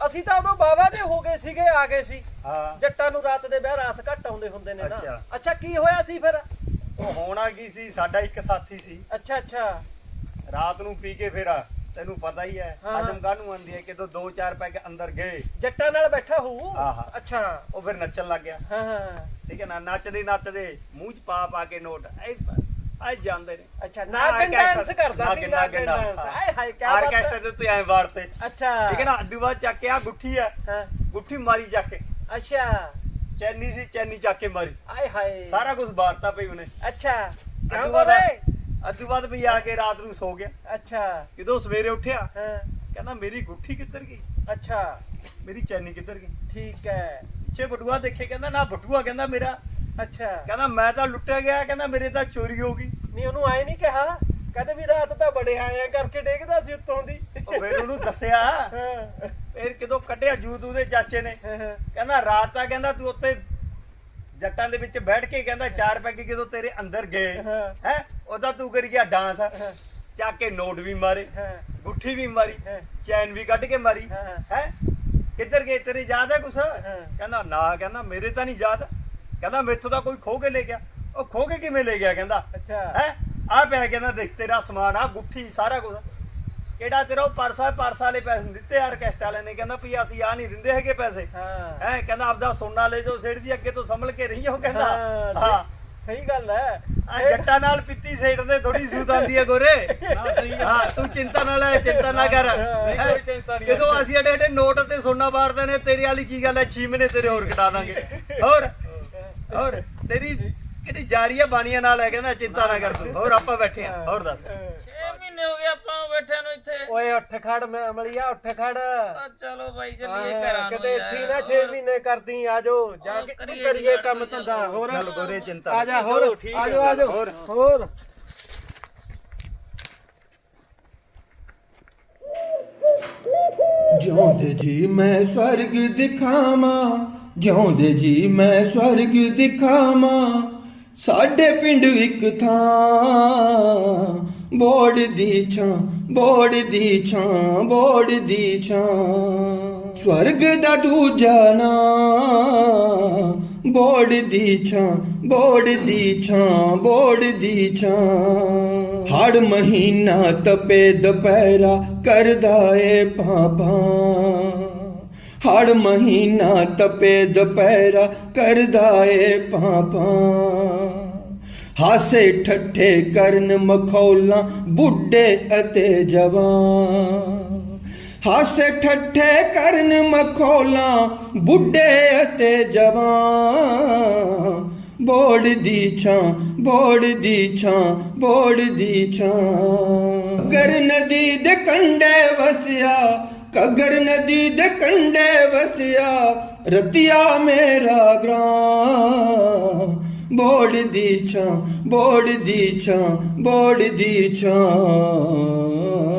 Speaker 5: ਅਸੀਂ ਤਾਂ ਉਦੋਂ ਬਾਬਾ ਦੇ ਹੋ ਗਏ ਸੀਗੇ ਆ ਗਏ ਸੀ।
Speaker 9: ਹਾਂ।
Speaker 5: ਜੱਟਾਂ ਨੂੰ ਰਾਤ ਦੇ ਵਿਆਹ ਰਾਸ ਘੱਟ ਆਉਂਦੇ ਹੁੰਦੇ ਨੇ ਨਾ।
Speaker 9: ਅੱਛਾ।
Speaker 5: ਕੀ ਹੋਇਆ ਸੀ ਫਿਰ?
Speaker 9: ਉਹ ਹੋਣਾ ਕੀ ਸੀ ਸਾਡਾ ਇੱਕ ਸਾਥੀ ਸੀ।
Speaker 5: ਅੱਛਾ ਅੱਛਾ।
Speaker 9: ਰਾਤ ਨੂੰ ਪੀ ਕੇ ਫਿਰ ਤੈਨੂੰ ਪਤਾ ਹੀ ਹੈ। ਹਜਮ ਕਾਹਨੂੰ ਆਂਦੀ ਹੈ ਕਿਦੋਂ ਦੋ ਚਾਰ ਪੈਗ ਅੰਦਰ ਗਏ।
Speaker 5: ਜੱਟਾਂ ਨਾਲ ਬੈਠਾ ਹੋਊ। ਅੱਛਾ।
Speaker 9: ਉਹ ਫਿਰ ਨੱਚਣ ਲੱਗ ਗਿਆ।
Speaker 5: ਹਾਂ ਹਾਂ।
Speaker 9: ਠੀਕ ਹੈ ਨਾ ਨੱਚਦੇ ਨੱਚਦੇ ਮੂੰਹ 'ਚ ਪਾ ਪਾ ਕੇ ਨੋਟ ਐ ਜਾਂਦੇ ਨੇ।
Speaker 5: ਅੱਛਾ ਨਾਗਨ ਡਾਂਸ ਕਰਦਾ ਸੀ
Speaker 9: ਨਾਗਨ ਡਾਂਸ
Speaker 5: ਆਏ ਹਾਏ ਕੀ ਬਾਤ
Speaker 9: ਆਰਕੈਸਟਰਾ। ਤੇ ਤੂੰ ਐ ਵਾਰਤੇ
Speaker 5: ਅੱਛਾ।
Speaker 9: ਠੀਕ ਹੈ ਨਾ ਅੱਡੂ ਬਾਅਦ ਚੱਕ ਕੇ ਆ ਗੁੱਠੀ ਹੈ।
Speaker 5: ਹਾਂ।
Speaker 9: ਗੁੱਠੀ ਮਾਰੀ ਜਾ ਕੇ।
Speaker 5: ਅੱਛਾ।
Speaker 9: ਚੈਨੀ ਸੀ ਚੈਨੀ ਚੱਕ ਕੇ ਮਾਰੀ।
Speaker 5: ਆਏ ਹਾਏ।
Speaker 9: ਸਾਰਾ ਕੁਝ ਵਾਰਤਾ ਪਈ ਉਹਨੇ।
Speaker 5: ਅੱਛਾ। ਕਿਉਂ ਕੋਰੇ
Speaker 9: ਅੱਡੂ ਬਾਅਦ ਵੀ ਆ ਕੇ ਰਾਤ ਨੂੰ ਸੋ ਗਿਆ।
Speaker 5: ਅੱਛਾ।
Speaker 9: ਜਦੋਂ ਸਵੇਰੇ ਉੱਠਿਆ
Speaker 5: ਹਾਂ।
Speaker 9: ਕਹਿੰਦਾ ਮੇਰੀ ਗੁੱਠੀ ਕਿੱਧਰ ਗਈ?
Speaker 5: ਅੱਛਾ।
Speaker 9: ਮੇਰੀ ਚੈਨੀ ਕਿੱਧਰ ਗਈ?
Speaker 5: ਠੀਕ ਹੈ।
Speaker 9: ਪਿੱਛੇ ਬਟੂਆ ਦੇਖੇ ਕਹਿੰਦਾ ਨਾ ਬਟੂਆ ਕਹਿੰਦਾ ਮੇਰਾ
Speaker 5: ਅੱਛਾ।
Speaker 9: ਕਹਿੰਦਾ ਮੈਂ ਤਾਂ ਲੁੱਟਿਆ ਗਿਆ ਕਹਿੰਦਾ ਮੇਰੇ ਤਾਂ ਚੋਰੀ ਹੋ ਗਈ।
Speaker 5: ਨਹੀਂ ਉਹਨੂੰ ਆਏ ਨਹੀਂ ਕਿਹਾ। ਕਹਿੰਦੇ ਵੀ ਰਾਤ ਤਾਂ ਬੜੇ ਆਏ ਆ ਕਰਕੇ ਡੇਗਦਾ ਸੀ ਉੱਤੋਂ ਦੀ।
Speaker 9: ਉਹ ਫਿਰ ਉਹਨੂੰ ਦੱਸਿਆ। ਫਿਰ ਕਿਦੋਂ ਕੱਢਿਆ ਜੂਤ ਉਹਦੇ ਚਾਚੇ ਨੇ। ਕਹਿੰਦਾ ਰਾਤ ਤਾਂ ਕਹਿੰਦਾ ਤੂੰ ਉੱਤੇ ਜੱਟਾਂ ਦੇ ਵਿੱਚ ਬੈਠ ਕੇ ਕਹਿੰਦਾ ਚਾਰ ਪੈਗ ਜਦੋਂ ਤੇਰੇ ਅੰਦਰ ਗਏ
Speaker 5: ਹਾਂ।
Speaker 9: ਉਹਦਾ ਤੂੰ ਕਰੀ ਗਿਆ ਡਾਂਸ। ਚੱਕ ਕੇ ਨੋਟ ਵੀ ਮਾਰੇ ਗੁੱਠੀ ਵੀ ਮਾਰੀ। ਚੈਨ ਵੀ ਕੱਢ ਕੇ ਮਾਰੀ
Speaker 5: ਹਾਂ।
Speaker 9: ਹੈ? ਕਿੱਧਰ ਗਏ? ਤੇਰੇ ਯਾਦ ਹੈ ਕੁਛ? ਕਹਿੰਦਾ ਨਾ ਕਹਿੰਦਾ ਮੇਰੇ ਤਾਂ ਨਹੀਂ ਯਾਦ। ਕਹਿੰਦਾ ਮੈਥੋਂ ਤਾਂ ਕੋਈ ਖੋ ਕੇ ਲੈ ਗਿਆ। ਉਹ ਖੋ ਕੇ ਕਿਵੇਂ ਲੈ ਗਿਆ ਕਹਿੰਦਾ?
Speaker 5: ਅੱਛਾ।
Speaker 9: ਹੈ? ਆ ਪਿਆ ਕਹਿੰਦਾ ਦੇਖ ਤੇਰਾ ਸਮਾਨ ਆ ਗੁੱਠੀ ਸਾਰਾ ਕੁਝ ਕਿਹੜਾ ਤੇਰਾ ਉਹ ਪਰਸਾ ਪਰਸਾ ਵਾਲੇ ਪੈਸੇ ਦਿੱਤੇ ਆਰਕੈਸਟਰਾ ਵਾਲੇ ਨੇ। ਕਹਿੰਦਾ ਵੀ ਅਸੀਂ ਆ ਨਹੀਂ ਦਿੰਦੇ ਹੈਗੇ ਪੈਸੇ।
Speaker 5: ਹਾਂ।
Speaker 9: ਹੈ? ਕਹਿੰਦਾ ਆਪਦਾ ਸੋਨਾ ਲੈ ਜਾਓ ਸਿਰ ਦੀ ਅੱਗੇ ਤੋਂ ਸੰਭਲ ਕੇ ਰਹੀਓ ਕਹਿੰਦਾ।
Speaker 5: ਹਾਂ, ਸਹੀ ਗੱਲ ਹੈ।
Speaker 9: ਆ ਜੱਟਾਂ ਨਾਲ ਪਿੱਤੀ ਤੇ ਥੋੜੀ ਸੂਤ ਆਂਦੀ ਹੈ ਗੋਰੇ। ਹਾਂ। ਤੂੰ ਚਿੰਤਾ ਨਾ ਲੈ ਚਿੰਤਾ ਨਾ ਕਰ। ਜਦੋਂ ਅਸੀਂ ਐਡੇ ਐਡੇ ਨੋਟ ਤੇ ਸੋਨਾ ਵਾਰਦੇ ਨੇ ਤੇਰੇ ਵਾਲੀ ਕੀ ਗੱਲ ਹੈ? 6 ਮਹੀਨੇ ਤੇਰੇ ਹੋਰ ਕਟਾ ਦਾਂਗੇ। ਹੋਰ? ਹੋਰ ਤੇਰੀ ਕਿਹੜੀ ਜਾਰੀ ਹੈ ਬਾਣੀਆਂ ਨਾਲ ਹੈ ਕਹਿੰਦਾ ਚਿੰਤਾ ਨਾ ਕਰ ਤੂੰ। ਹੋਰ ਆਪਾਂ ਬੈਠੇ ਆ। ਹੋਰ ਦੱਸ।
Speaker 4: 6 ਮਹੀਨੇ ਹੋ ਗਏ ਆਪਾਂ ਨੂੰ ਬੈਠਿਆਂ ਨੂੰ ਇੱਥੇ।
Speaker 5: ਓਏ ਉੱਠ ਖੜ ਮੈਂ ਅਮਲੀਆ ਉੱਠ ਖੜ।
Speaker 4: ਆ ਚਲੋ ਬਾਈ ਚੱਲੀਏ ਘਰਾਂ ਨੂੰ
Speaker 5: ਕਿਤੇ ਇੱਥੇ ਨਾ 6 ਮਹੀਨੇ ਕਰਦੀ ਆਜੋ। ਜਾ ਕੇ
Speaker 4: ਕਰੀਏ
Speaker 5: ਕਰੀਏ ਕੰਮ ਧੰਦਾ। ਹੋਰ।
Speaker 9: ਚੱਲ ਗੋਰੇ ਚਿੰਤਾ ਨਾ
Speaker 5: ਆਜਾ। ਹੋਰ। ਆਜੋ ਆਜੋ।
Speaker 9: ਹੋਰ।
Speaker 5: ਹੋਰ।
Speaker 1: ਜਿਉਂਦੇ ਜੀ ਮੈਂ ਸਵਰਗ ਦਿਖਾਵਾਂ। ਜਿਉਂਦੇ ਜੀ ਮੈਂ ਸਵਰਗ ਦਿਖਾਵਾਂ, ਸਾਡੇ ਪਿੰਡ ਇੱਕ ਥਾਂ। ਬੋੜ ਦੀ ਛਾਂ, ਬੋੜ ਦੀ ਛਾਂ, ਬੋੜ ਦੀ ਛਾਂ। ਸਵਰਗ ਦਾ ਦੂਜਾ ਨਾਂ, ਬੋੜ ਦੀ ਛਾਂ, ਬੋੜ ਦੀ ਛਾਂ, ਬੋੜ ਦੀ ਛਾਂ। ਹੜ ਮਹੀਨਾ ਤਪੇ ਦੁਪਹਿਰਾ ਕਰਦਾ ਏ ਪਾਪਾ। ਹੜ ਮਹੀਨਾ ਤਪੇ ਦੁਪਹਿਰਾ ਕਰਦਾ ਏ ਪਾਪਾ। ਹਾਸੇ ਠੱਠੇ ਕਰਨ ਮਖੌਲਾਂ ਬੁੱਢੇ ਅਤੇ ਜਵਾਨ। ਹਾਸੇ ਠੱਠੇ ਕਰਨ ਮਖੌਲਾਂ ਬੁੱਢੇ ਅਤੇ ਜਵਾਨ। ਬੋੜ ਦੀ ਛਾਂ, ਬੋੜ ਦੀ ਛਾਂ, ਬੋੜ ਦੀ ਛਾਂ। ਗਰ ਨਦੀ ਦੇ ਕੰਢੇ ਵਸਿਆ ਕਗਰ ਨਦੀ ਦੇ ਕੰਢੇ ਵਸਿਆ, ਰਤਿਆ ਮੇਰਾ ਗ੍ਰਾਂ ਬੋੜ ਦੀ ਛਾਂ, ਬੋੜ ਦੀ ਛਾਂ, ਬੋੜ ਦੀ ਛਾਂ।